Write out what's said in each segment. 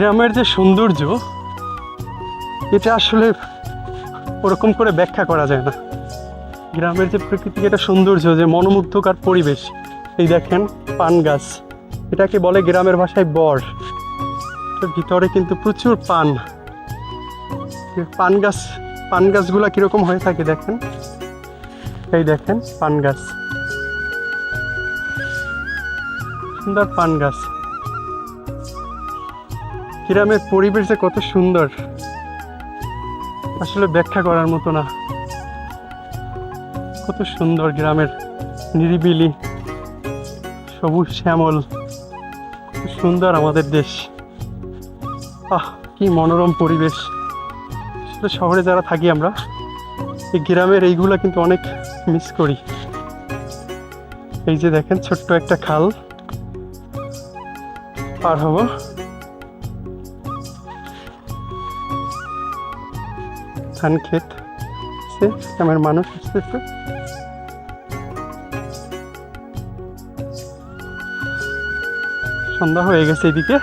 গ্রামের যে সৌন্দর্য, এটা আসলে ওরকম করে ব্যাখ্যা করা যায় না। গ্রামের যে প্রকৃতিক একটা সৌন্দর্য, যে মনোমুগ্ধকর পরিবেশ, এই দেখেন পান গাছ। এটাকে বলে গ্রামের ভাষায় বর। ভিতরে কিন্তু প্রচুর পান। পান গাছ, পান গাছগুলা কীরকম হয়ে থাকে দেখেন? এই দেখেন পান গাছ। সুন্দর পান গাছ। গ্রামের পরিবেশ যে কত সুন্দর, আসলে ব্যাখ্যা করার মতো না। কত সুন্দর গ্রামের নিরিবিলি, সবুজ শ্যামল সুন্দর আমাদের দেশ। আহ, কি মনোরম পরিবেশ। আসলে শহরে যারা থাকি আমরা, এই গ্রামের এইগুলো কিন্তু অনেক মিস করি। এই যে দেখেন, ছোট্ট একটা খাল। পার হব। ধান ক্ষেত আমার মানুষ আসতেছে। সন্ধ্যা হয়ে গেছে এদিকে।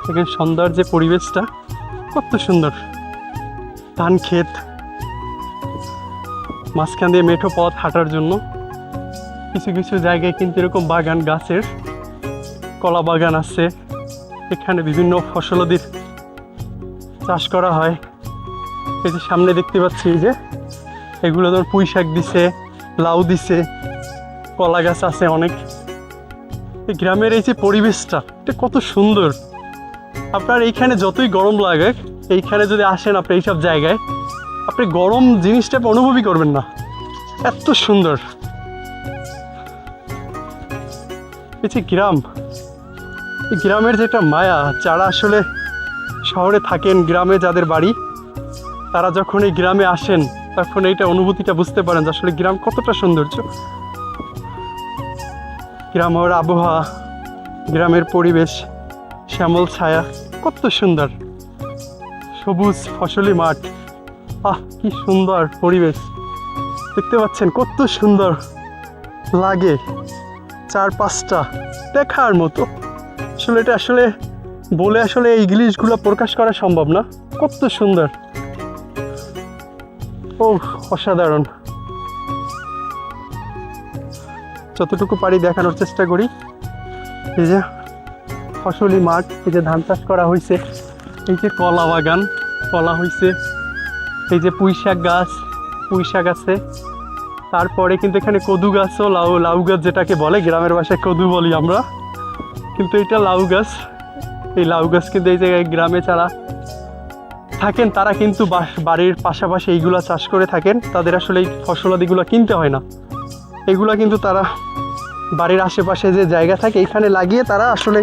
এখানে সন্ধ্যার যে পরিবেশটা, কত সুন্দর। ধান ক্ষেত, মাঝখান দিয়ে মেঠো পথ হাঁটার জন্য। কিছু কিছু জায়গায় কিন্তু এরকম বাগান, গাছের কলা বাগান আছে। এখানে বিভিন্ন ফসলাদির চাষ করা হয়। এই যে সামনে দেখতে পাচ্ছি যে, এগুলো ধর পুঁই শাক দিছে, লাউ দিছে, কলা গাছ আছে অনেক। এই গ্রামের এই যে পরিবেশটা, এটা কত সুন্দর। আপনার এইখানে যতই গরম লাগে এইখানে যদি আসেন আপনি এইসব জায়গায়, আপনি গরম জিনিসটা অনুভবই করবেন না। এত সুন্দর। এই যে গ্রাম, এই গ্রামের যেটা মায়া, যারা আসলে শহরে থাকেন, গ্রামে যাদের বাড়ি তারা যখন এই গ্রামে আসেন, তখন এইটা অনুভূতিটা বুঝতে পারেন যে আসলে গ্রাম কতটা সৌন্দর্য। গ্রামের আবহাওয়া, গ্রামের পরিবেশ, শ্যামল ছায়া, কত সুন্দর। সবুজ ফসলি মাঠ, আহ, কি সুন্দর পরিবেশ। দেখতে পাচ্ছেন কত সুন্দর লাগে চার পাঁচটা দেখার মতো। আসলে এটা আসলে বলে আসলে এই জিনিসগুলো প্রকাশ করা সম্ভব না। কত সুন্দর। ও, অসাধারণ। যতটুকু পারি দেখানোর চেষ্টা করি। এই যে ফসলি মাঠ, এই যে ধান চাষ করা হয়েছে এই যে কলা বাগান, কলা হয়েছে এই যে পুঁই শাক গাছ, পুঁই শাক আছে। তারপরে কিন্তু এখানে কদু গাছও, লাউ লাউ গাছ যেটাকে বলে, গ্রামের ভাষায় কদু বলি আমরা। কিন্তু এটা লাউ গাছ। এই লাউ গাছ কিন্তু এই জায়গায় গ্রামে যারা থাকেন, তারা কিন্তু বাড়ির পাশাপাশি এইগুলা চাষ করে থাকেন, তাদের আসলে এই ফসলাদিগুলো কিনতে হয় না। এগুলা কিন্তু তারা বাড়ির আশেপাশে যে জায়গা থাকে, এখানে লাগিয়ে তারা আসলে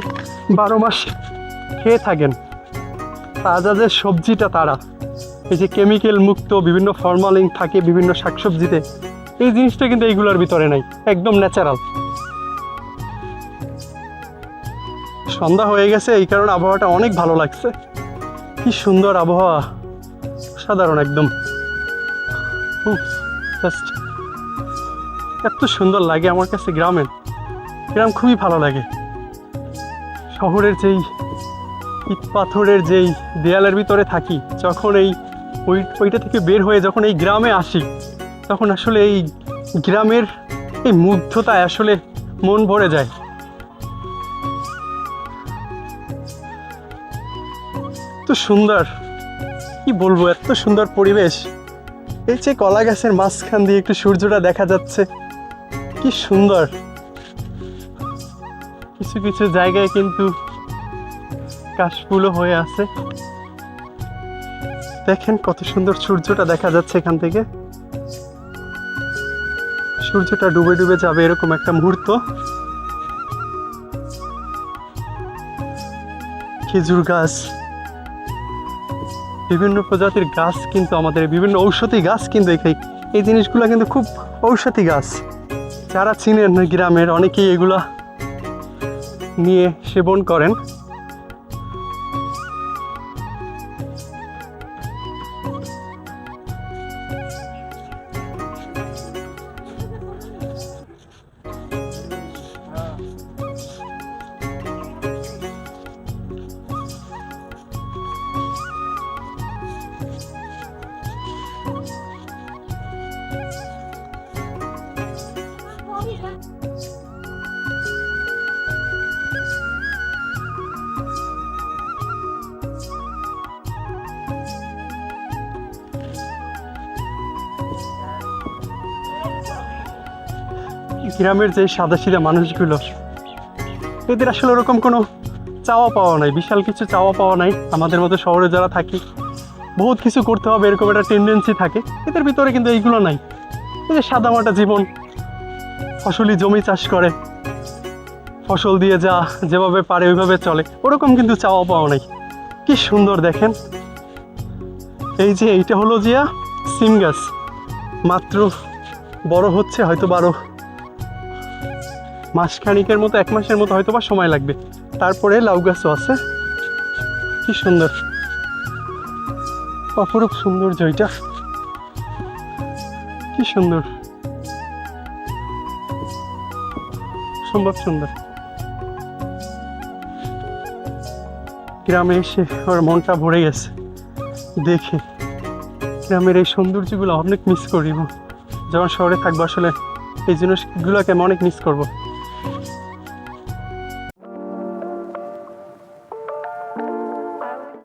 বারো মাস খেয়ে থাকেন। তাজা যে সবজিটা তারা, এই যে কেমিক্যাল মুক্ত বিভিন্ন ফরমালিন থাকে বিভিন্ন শাকসবজিতে, এই জিনিসটা কিন্তু এইগুলোর ভিতরে নাই, একদম ন্যাচারাল সন্ধ্যা হয়ে গেছে, এই কারণে আবহাওয়াটা অনেক ভালো লাগছে। কি সুন্দর আবহাওয়া। সাধারণ একদম। এত সুন্দর লাগে আমার কাছে গ্রামের গ্রাম খুবই ভালো লাগে। শহরের যেই ইট পাথরের যেই দেয়ালের ভিতরে থাকি, যখন এই ওই, ওইটা থেকে বের হয়ে যখন এই গ্রামে আসি, তখন আসলে এই গ্রামের এই মুগ্ধতায় আসলে মন ভরে যায়। এত সুন্দর। কি বলব, এত সুন্দর পরিবেশ। এই যে কলা গাছের মাঝখান দিয়ে একটু সূর্যটা দেখা যাচ্ছে, কি সুন্দর। কিছু কিছু জায়গায় কিন্তু কাশফুলও হয়ে আছে। দেখেন কত সুন্দর সূর্যটা দেখা যাচ্ছে এখান থেকে। সূর্যটা ডুবে ডুবে যাবে এরকম একটা মুহূর্ত। খেজুর গাছ বিভিন্ন প্রজাতির গাছ কিন্তু আমাদের, বিভিন্ন ঔষধি গাছ কিন্তু এখানে এই জিনিসগুলো কিন্তু খুব ঔষধি গাছ। যারা চিনেন গ্রামের অনেকেই এগুলা নিয়ে সেবন করেন। গ্রামের যে সাদাসিধা মানুষগুলো, এদের আসলে ওরকম কোনো চাওয়া পাওয়া নাই, বিশাল কিছু চাওয়া পাওয়া নাই। আমাদের মতো শহরে যারা থাকি বহুত কিছু করতে হবে, এরকম একটা টেন্ডেন্সি থাকে। এদের ভিতরে কিন্তু এইগুলো নাই। এই যে সাদামাটা জীবন, ফসলি জমি চাষ করে। ফসল দিয়ে যা যেভাবে পারে ওইভাবে চলে। ওরকম কিন্তু চাওয়া পাওয়া নাই। কি সুন্দর দেখেন। এই যে এইটা হলো জিয়া সিম গাছ। মাত্র বড় হচ্ছে হয়তো বারো মাস খানিকের মতো, এক মাসের মতো হয়তো বা সময় লাগবে। তারপরে লাউ গাছও আছে। কি সুন্দর। অপরূপ সৌন্দর্য এটা। কি সুন্দর। সম্ভব সুন্দর। গ্রামে এসে ওর মনটা ভরে গেছে। দেখে গ্রামের এই সৌন্দর্যগুলো অনেক মিস করি যখন শহরে থাকব আসলে এই জিনিসগুলোকে আমি অনেক মিস করব।